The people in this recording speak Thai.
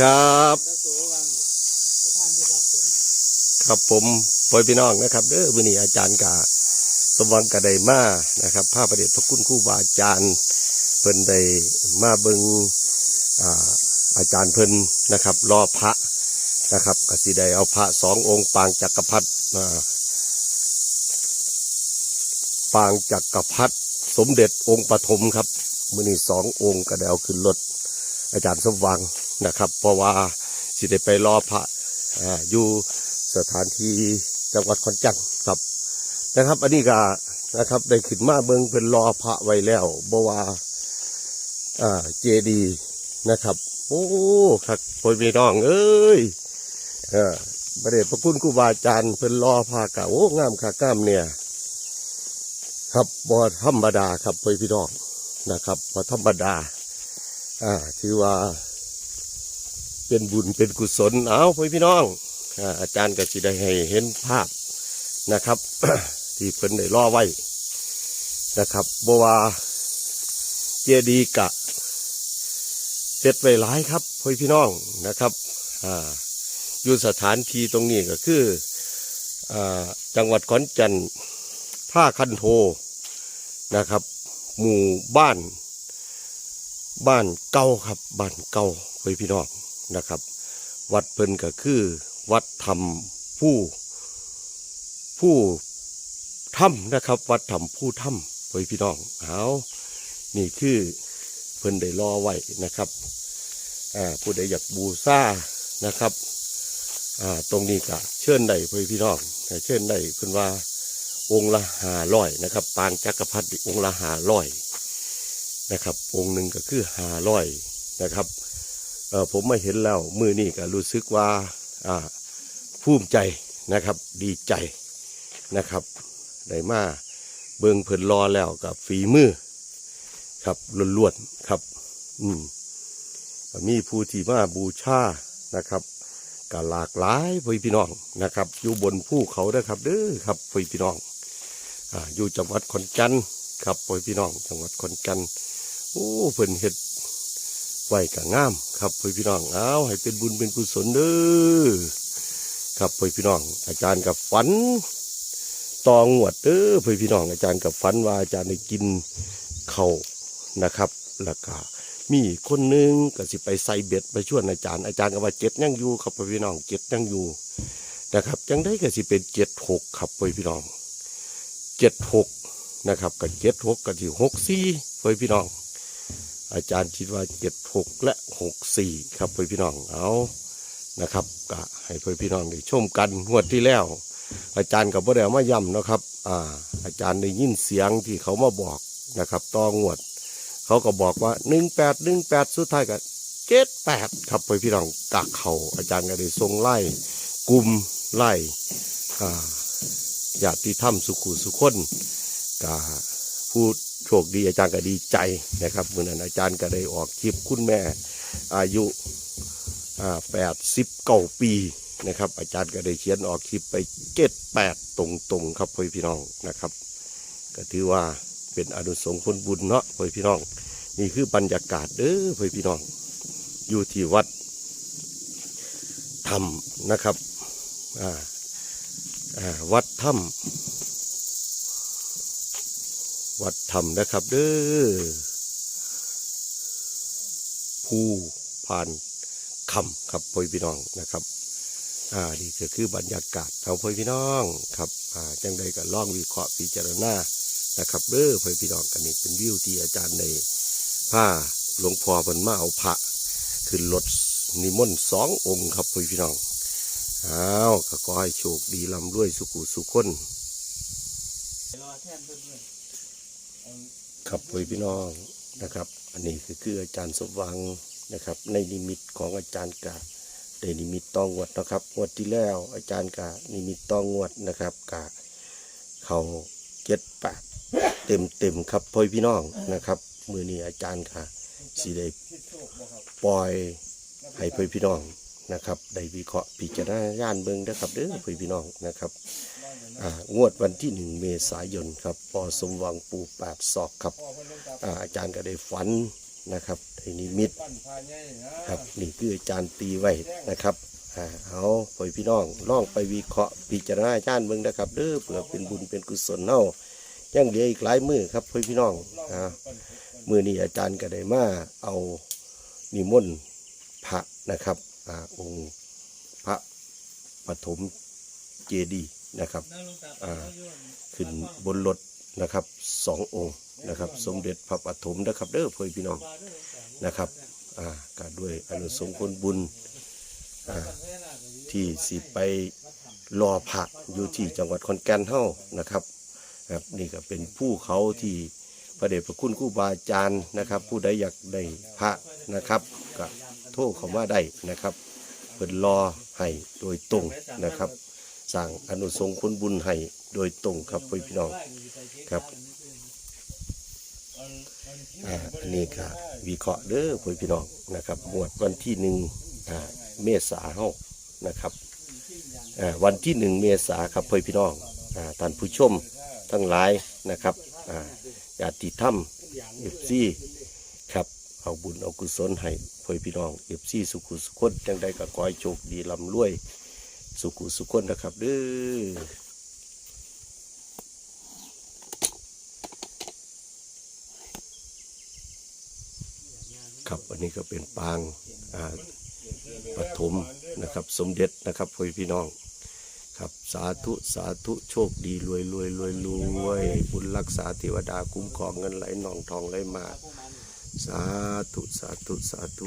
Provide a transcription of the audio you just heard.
ครับครับผมพ่อพี่น้องนะครับเด้อวันนี้อาจารย์กาสมวังกระไดมานะครับพระประเดชพระคุณครูบาอาจารย์เพิ่นได้มาเบิงอาอาจารย์เพิ่นนะครับรอพระนะครับกสิได้เอาพระสององค์ปางจักรพรรดิอ่าปางจักรพรรดิสมเด็จองค์ปฐมครับมือนี้สององค์ก็ได้เอาขึ้นรถ อาจารย์สมวังนะครับ เพราะว่าสิได้ไปรอพระออยู่สถานที่จังหวัดขอนแก่นครับนะครับ อันนี้ก็นะครับได้ขึ้นมาเบิงเป็นรอพระไว้แล้วเพราะว่าเจดีนะครับโอ้ครับพ่อพี่น้องเอ้ยเออประเดชพระคุณครูบาอาจารย์เป็นรอพระกะโอ้งามค่ะกล้ามเนี่ย ครับบ่ธรรมดาครับพ่อพี่น้องนะครับบ่ธรรมดา อ่าถือว่า เป็นบุญเป็นกุศลเอาพ่อพี่น้องอาอาจารย์ก็สิได้ให้เห็นภาพนะครับ ที่เพิ่นได้ล่อไว้นะครับบว่าเจดีย์กะเฮ็ดไว้หลายครับพ่อพี่น้องนะครับอ่าอยู่สถานที่ตรงนี้ก็คืออ่าจังหวัดขอนแก่นท่าคันโทนะครับ หมู่บ้าน บ้านเก่าครับบ้านเก่าเพื่อพี่น้องนะครับ วัดเพิ่นก็คือ วัดธรรมผู้ผู้ถ้ำนะครับ วัดธรรมผู้ถ้ำเพื่อพี่น้องเอานี่คือเพิ่นได้รอไว้นะครับอ่าผู้ใดอยากบูชานะครับอ่าตรงนี้ก็เชิญได้เพื่อพี่น้องเชิญได้เพิ่นว่าองค์ละหาร้อยนะครับ ปางจักรพรรดิองค์ละหาร้อย นะครับ องค์หนึ่งก็คือหาร้อยนะครับเออผมมาเห็นแล้วมือนี่ก็รู้สึกว่าอ่าภูมิใจนะครับดีใจนะครับได้มาเบิงเพิ่นรอแล้วกับฝีมือครับล้วนๆครับ อืมมีผู้ที่มาบูชานะครับก็หลากหลายพี่พี่น้องนะครับ อยู่บนภูเขาด้ครับเด้อครับพี่พี่น้องอ่าอยู่จังหวัดขอนแก่นครับพี่พี่น้อง จังหวัดขอนแก่น โอ้เพิ่นเฮ็ดไหวกะงาม ครับพ่อพี่น้องเอาให้เป็นบุญเป็นกุศลเด้อครับพ่อพี่น้อง อาจารย์กับฝันตองวดเด้อพ่อพี่น้อง อาจารย์กับฝันว่าอาจารย์ได้กินเขานะครับแล้วก็มีคนหนึงก็สิไปใส่เบ็ดไปชวนอาจารย์อาจารย์ก็ว่าเจ็ดยังอยู่ครับพ่อพี่น้องเจ็ดยังอยู่นะครับจังได้ก็สิเป็นเจ็ดหกครับพ่อพี่น้องเจ็ดหกนะครับกับเจ็ดหกกับที่หกสี่เพื่อพี่น้อง อาจารย์คิดว่าเจ็ดหกและหกสี่ครับเพื่อพี่น้องเอานะครับก็ให้เพื่อพี่น้องได้ชมกันงวดที่แล้ว อาจารย์กับพ่อแดวมาย้ำนะครับอ่าอาจารย์ได้ยินเสียงที่เขามาบอกนะครับต่องวด เขาก็บอกว่าหนึ่งแปดหนึ่งแปดสุดท้ายก็เจ็ดแปดครับเพื่อพี่น้องกักเขาอาจารย์ก็ได้ทรงไล่กลุ่มไล่อ่าญาติธรรมสุขุสุคนก็ผู้ โชคดีอาจารย์ก็ดีใจนะครับเมื่อนั้นอาจารย์ก็ได้ออกคลิปคุณแม่อายุแปดสิบเก้าปีนะครับ อาจารย์ก็ได้เขียนออกคลิปไปเจ็ดแปดตรงๆครับพ่อพี่น้องนะครับ ก็ถือว่าเป็นอนุสงส์ผลบุญเนาะพ่อพี่น้อง นี่คือบรรยากาศเด้อพ่อพี่น้อง อยู่ที่วัดธรรมนะครับวัดถ้ำ วัดธรรมนะครับ เด้อผู้ผ่านคำครับพ่อพี่น้องนะครับ อ่านี่ก็คือบรรยากาศของพ่อพี่น้องครับ อ่าจังใดก็ล่องวิเคราะห์พิจารณานะครับเด้อพ่อพี่น้องกันนี่เป็นวิวที่อาจารย์ในผ้าหลวงพ่อเพิ่นมาเอาพระขึ้นรถนิมนต์สององค์ครับพ่อพี่น้องอ้าวก็ขอให้โชคดีลำด้วยสุขุสุขคนรอแทนเพื่อน ครับพ่อพี่น้องนะครับ อันนี้คือคืออาจารย์สมวังนะครับ ในนิมิตของอาจารย์กะได้นิมิตต้องวดนะครับงวดที่แล้ว อาจารย์กะนิมิตต้องวดนะครับกะเขาเจ็ดแปดเต็มเต็มครับพ่อพี่น้องนะครับมือนี้อาจารย์ค่ะสีได้ปล่อยให้พ่อพี่น้องนะครับ ได้วิเคราะห์พิจารณาญาณเบิ่งนะครับเด้อพ่อพี่น้องนะครับ บ้านเลยนะอ่างวดวันที่หนึ่งเมษายนครับปอสมหวังปูแปดศอกครับพ่อเพิ่นลงตาอ่าอาจารย์ก็ได้ฝันนะครับไอ้นิมิตปั้นพาใหญ่นะครับนี่คืออาจารย์ตีไว้นะครับอ่าเอาพ่อพี่น้องลองไปวิเคราะห์พิจารณาอาจารย์เบิ่งนะครับเด้อเพื่อเป็นบุญเป็นกุศลเฮายังเหลืออีกหลายมือครับพ่อพี่น้องอ่ามือนี้อาจารย์ก็ได้มาเอานิมนต์พระนะครับอ่าองค์พระปฐมเจดีย์ นะครับขึ้นบนรถนะครับสององค์นะครับ สมเด็จพระปฐมนะครับเด้อพ่อพี่น้องนะครับอ่าก็ด้วยอนุสงฆ์ผลบุญที่สิไปรอพระอยู่ที่จังหวัดขอนแก่นเฮานะครับครับนี่ก็เป็นผู้เขาที่พระเดชพระคุณครูบาอาจารย์นะครับ ผู้ใดอยากได้พระนะครับก็โทรเข้ามาได้นะครับเพิ่นรอให้โดยตรงนะครับ สร้างอนุสงฆ์ผลบุญให้โดยตรงครับพี่น้องครับอันนี้ก็วิเคราะห์เด้อพี่น้องนะครับหมวดวันที่หนึ่งเมษาเฮานะครับวันที่หนึ่งเมษาครับพี่น้องท่านผู้ชมทั้งหลายนะครับอ่าญาติธรรมเอฟซีครับเอาบุญเอากุศลให้พี่น้องเอฟซีสุขุสุขคนจังใดก็ขอให้โชคดีลำรวย สุขุสุขคนนะครับเด้อครับอันนี้ก็เป็นปางปฐมนะครับ สมเด็จนะครับพ่อพี่น้องครับสาธุสาธุโชคดีรวยรวยรวยรวยบุญรักษาเทวดาคุ้มครองเงินไหลนองทองไหลมา สาธุสาธุสาธุ